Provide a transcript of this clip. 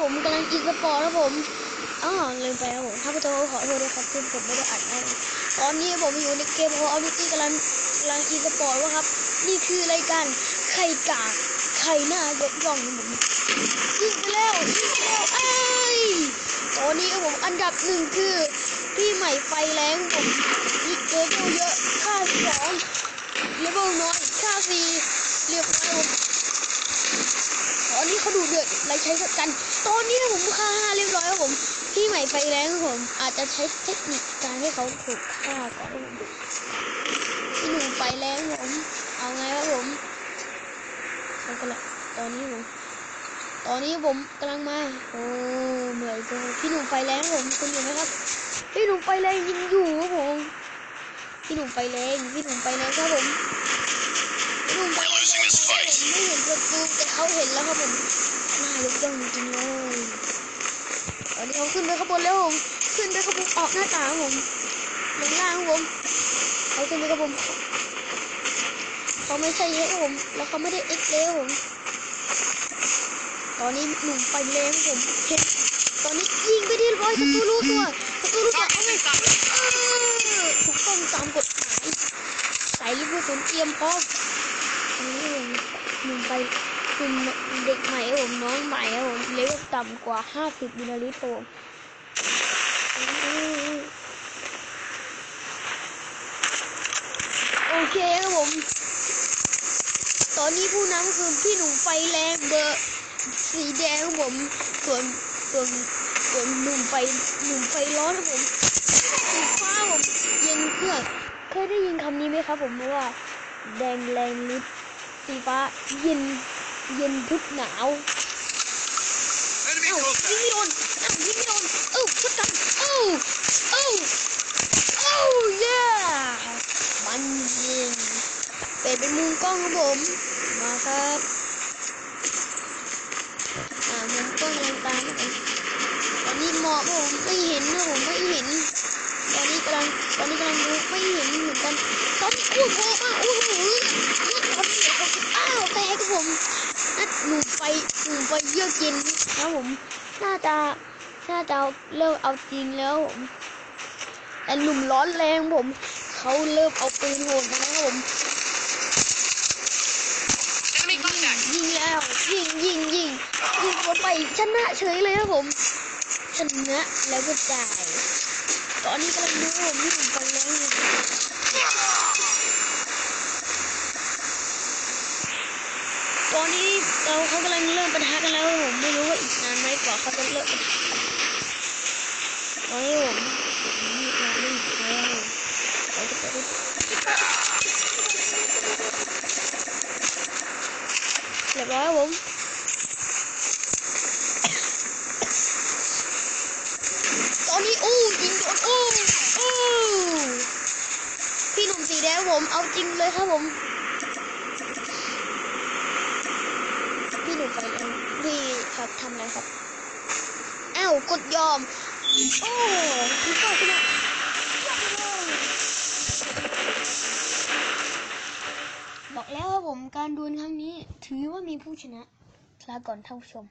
ผมกำลังอีสปอร์ตครับผมอ๋อลืมไปครับผมถ้าพระเจ้ขอโทษด้วยครับที่ผมไม่ได้อัดนะตอนนี้ผมอยู่ในเกม Call of Duty กำลังกำลังอีสปอร์ตว่าครับ นี่คือรายการไข่กากไข่หน้ายกย่องครับผมยิงไปแล้วยิงไปแล้วเอ้ยตอนนี้ครับผมอันดับหนึ่งคือพี่ใหม่ไฟแรงผมยิงเลเวลเยอะค่าสองเลเวลน้อยค่าสี่เรียบร้อยผมตอนนี้ เขาดูเดือดไรใช้กัน ตอนนี้นะผมฆ่าห้าเรียบร้อยแล้วผม พี่ใหม่ไฟแรงครับผม อาจจะใช้เทคนิคการให้เขาถูกฆ่าก่อนพี่หนุ่มไฟแรงผม เอาไงครับผมเขากำลังตอนนี้ผม ตอนนี้ผมกำลังมา โอ้เหนื่อยจังพี่หนุ่มไฟแรงผมคุณอยู่ไหมครับ พี่หนุ่มไฟแรงยิงอยู่ครับผม พี่หนุ่มไฟแรงพี่หนุ่มไฟแรงครับผมพี่หนุ่มไฟแรง ผมไม่เห็นประตูแต่เขาเห็นแล้วครับผมน่ายกย่องจริงๆเลยตอนนี้เขาขึ้นไปข้างบนแล้วผมขึ้นไปข้างบนออกหน้าต่างผมลงล่างผมเขาขึ้นไปข้างบนเขาไม่ใช่เฮกครับผม แล้วเขาไม่ได้เอ็กเลผมตอนนี้หนุ่มไปแรงครับผมเห็นตอนนี้ยิงไปที่ร้อยศัตรูรู้ตัวศัตรูรู้ตัวเอาไงเออถูกต้องตามกฎหมายใส่ลูกกระสุนเตรียมพร้อม หนุ่มไปคุณเด็กใหม่ครับผมน้องใหม่ครับผมเลเวลต่ำกว่า 50มิลลิลิตรผมโอเคครับผม ตอนนี้ผู้นำคือพี่หนุ่มไฟแรงเบอร์สีแดงครับผม ส่วนส่วนส่วนหนุ่มไฟหนุ่มไฟร้อนครับผมสีฟ้าผมเย็นเครื่องเคยได้ยินคำนี้ไหมครับผมว่า แดงแรงลิตร สีฟ้าเย็นเย็นทุกหนาวเอ้ายิงไม่โดนเอ้ายิงไม่โดนเอ้าชุดกันเอ้าเอ้าเอ้าเย้มันยิงเปิดเป็นมุมกล้องครับผมมาครับอ่ามุมกล้องแรงตามครับผมตอนนี้หมอกผมไม่เห็นนะผมไม่เห็นตอนนี้กำลังตอนนี้กำลังดูไม่เห็นเหมือนกันตอนนี้อู้โหมากอู้โห ผมนั่นหนุ่มไฟหนุ่มไฟเยือกเย็นครับผมน่าจะน่าจะเริ่มเอาจริงแล้วผมแต่หนุ่มร้อนแรงผมเขาเริ่มเอาปืนโหดนะครับผม Enemy contact. ยิงแล้วยิงยิงยิงยิงเข้าไปชนะเฉยเลยครับผมชนะแล้วก็จ่าย ตอนนี้กำลังดูผมที่ผมไปแล้วอยู่ ตอนนี้เราเขากำลังเริ่มปะทะกันแล้วผมไม่รู้ว่าอีกนานไหมกว่าเขาจะเริ่มปะทะกันตอนนี้ผมนี่เราเล่นแล้วเราจะไปเรียบร้อยผมตอนนี้อู้ยิงโดนอู้อู้พี่หนุ่มสีแดงผมเอาจริงเลยครับผม พี่หนุ่มไปแล้วพี่ครับทำอะไรครับอ้าว กดยอม โอ้พี่ก็ชนะบอกแล้วครับผมการดวลครั้งนี้ ถือว่ามีผู้ชนะลาก่อนท่านผู้ชม